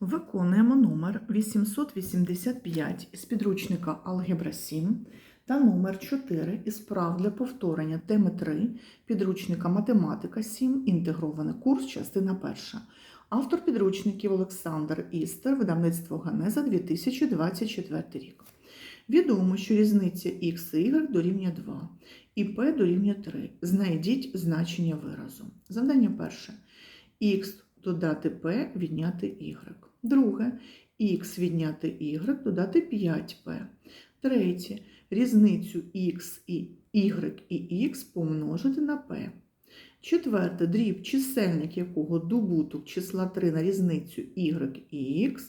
Виконуємо номер 885 із підручника Алгебра 7 та номер 4 із прав для повторення теми 3 підручника Математика 7, інтегрований курс, частина 1. Автор підручників Олександр Істер, видавництво Ганеза 2024 рік. Відомо, що різниця х і y дорівнює 2 і p дорівнює 3. Знайдіть значення виразу. Завдання перше. х додати p, відняти y. Друге х відняти y, додати 5p. Третє різницю х і y і х помножити на p. Четверте дріб, чисельник якого добуток числа 3 на різницю y і х,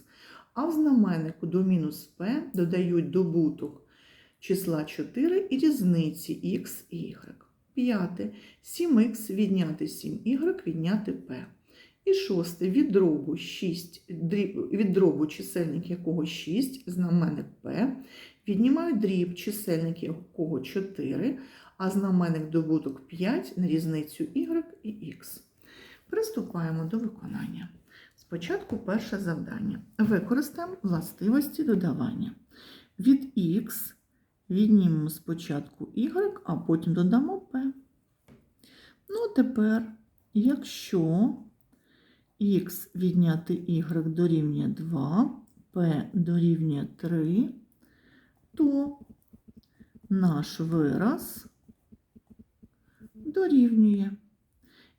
а в знаменнику до мінус p додають добуток числа 4 і різниці х і y. П'яте 7х відняти 7y відняти p. І шосте від дробу 6, від дробу чисельник якого 6, знаменник P, віднімають дріб, чисельник якого 4, а знаменник добуток 5 на різницю y і x. Приступаємо до виконання. Спочатку перше завдання. Використаємо властивості додавання. Від x віднімемо спочатку y, а потім додамо p. Ну, тепер, якщо х відняти y дорівнює 2, p дорівнює 3, то наш вираз дорівнює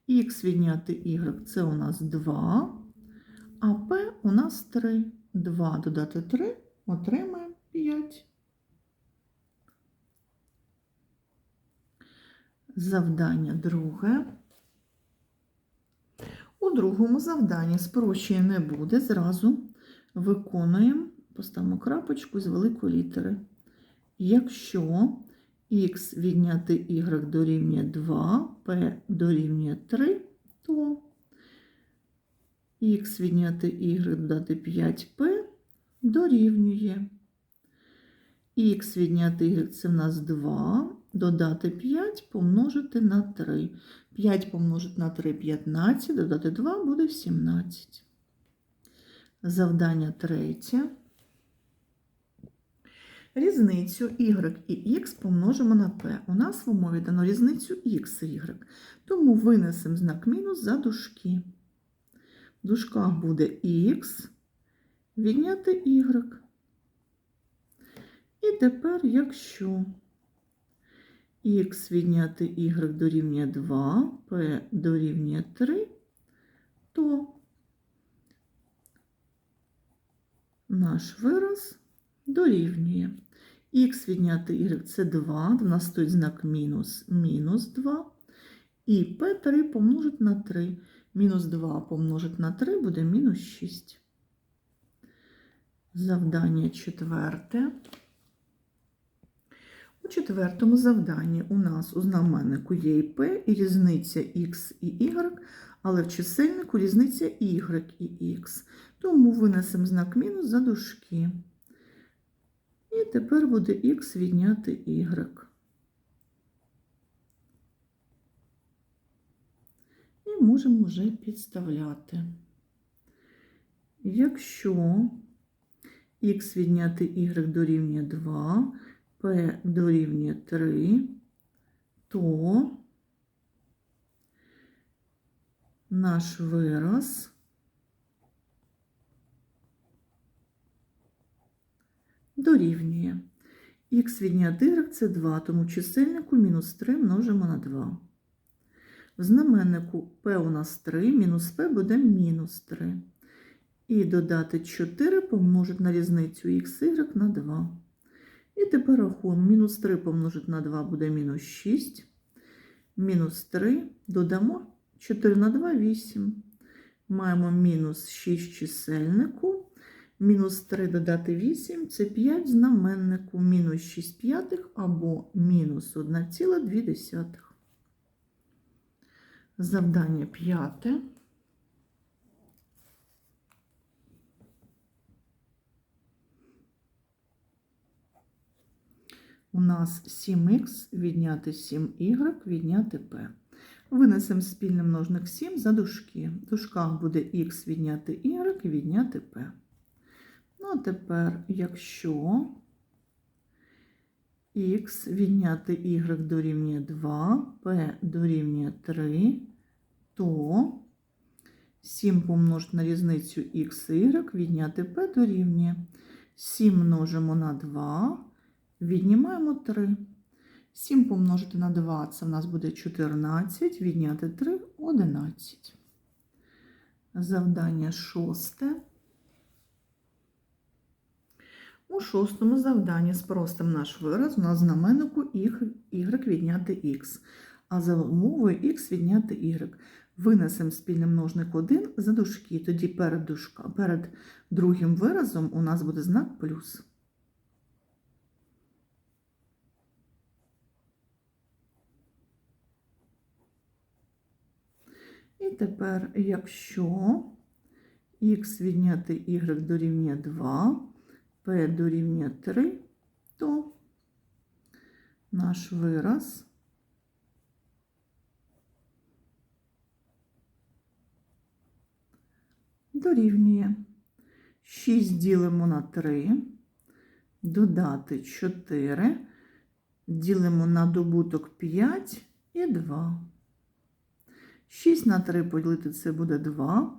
х відняти y це у нас 2, а p у нас 3. 2 додати 3 отримаємо 5. Завдання друге. У другому завданні спрощення не буде. Зразу виконуємо, поставимо крапочку з великої літери. Якщо х відняти y дорівнює 2, p дорівнює 3, то х відняти y додати 5p дорівнює. х відняти y це в нас 2, додати 5 помножити на 3. 5 помножити на 3 – 15, додати 2 буде 17. Завдання третє. Різницю y і x помножимо на p. У нас в умові дано різницю x і y. Тому винесемо знак мінус за дужки. В дужках буде x відняти y. І тепер, якщо х відняти y дорівнює 2, p дорівнює 3, то наш вираз дорівнює. х відняти y це 2, в нас стоїть знак мінус, мінус 2, і p3 помножить на 3. Мінус 2 помножить на 3 буде мінус 6. Завдання четверте. У четвертому завданні у нас у знаменнику є і P, і різниця X і Y, але в чисельнику різниця Y і X. Тому винесемо знак мінус за дужки. І тепер буде X відняти Y. І можемо вже підставляти. Якщо Х відняти Y дорівнює 2, P дорівнює 3, то наш вираз дорівнює. Х відняти y це 2, тому чисельнику мінус 3 множимо на 2. В знаменнику P у нас 3, мінус P буде мінус 3. І додати 4 помножити на різницю х, на 2. І тепер рахуємо. Мінус 3 помножити на 2 буде мінус 6. Мінус 3 додамо 4 на 2 8. Маємо мінус 6 чисельнику. Мінус 3 додати 8 це 5 знаменнику. Мінус 6 п'ятих або мінус 1,2. Завдання п'яте. У нас 7х відняти 7y відняти p. Винесемо спільний множник 7 за дужки. В дужках буде х відняти y і відняти p. Ну, а тепер, якщо х відняти y дорівнює 2, p дорівнює 3, то 7 помножити на різницю х і відняти p дорівнює 7 множимо на 2, віднімаємо 3. 7 помножити на 2 це в нас буде 14, відняти 3 11. Завдання шосте. У шостому завданні спростимо наш вираз, у нас знаменнику y відняти х, а за умовою х відняти y. Винесемо спільний множник 1 за дужки, тоді перед, дужка, перед другим виразом у нас буде знак плюс. І тепер, якщо х відняти y дорівнює 2, p дорівнює 3, то наш вираз дорівнює 6 ділимо на 3, додати 4, ділимо на добуток 5 і 2. 6 на 3 поділити це буде 2.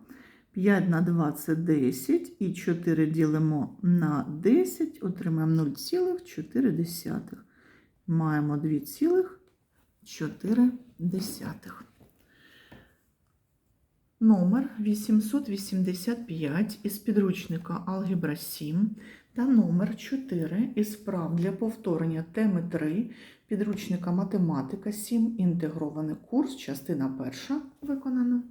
5 на 2 це 10. І 4 ділимо на 10, отримаємо 0,4. Маємо 2,4. Номер 885 із підручника Алгебра 7 та номер 4 із вправ для повторення теми 3 підручника Математика 7, інтегрований курс, частина 1 виконано.